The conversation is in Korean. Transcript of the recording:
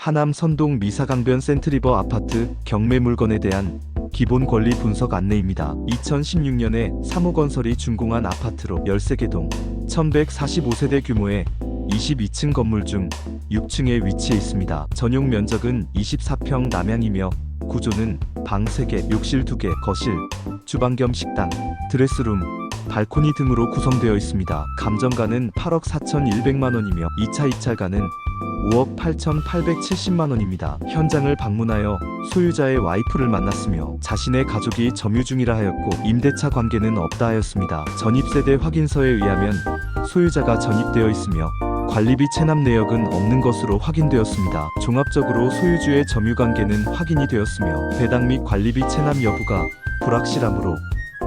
하남 선동 미사강변 센트리버 아파트 경매 물건에 대한 기본 권리 분석 안내입니다. 2016년에 3호 건설이 준공한 아파트로 13개 동 1145세대 규모의 22층 건물 중 6층에 위치해 있습니다. 전용 면적은 24평 남향이며 구조는 방 3개, 욕실 2개, 거실, 주방 겸 식당, 드레스룸, 발코니 등으로 구성되어 있습니다. 감정가는 8억 4,100만 원이며 2차 입찰가는 5억 8,870만 원입니다. 현장을 방문하여 소유자의 와이프를 만났으며 자신의 가족이 점유 중이라 하였고 임대차 관계는 없다 하였습니다. 전입세대 확인서에 의하면 소유자가 전입되어 있으며 관리비 체납 내역은 없는 것으로 확인되었습니다. 종합적으로 소유주의 점유 관계는 확인이 되었으며 배당 및 관리비 체납 여부가 불확실하므로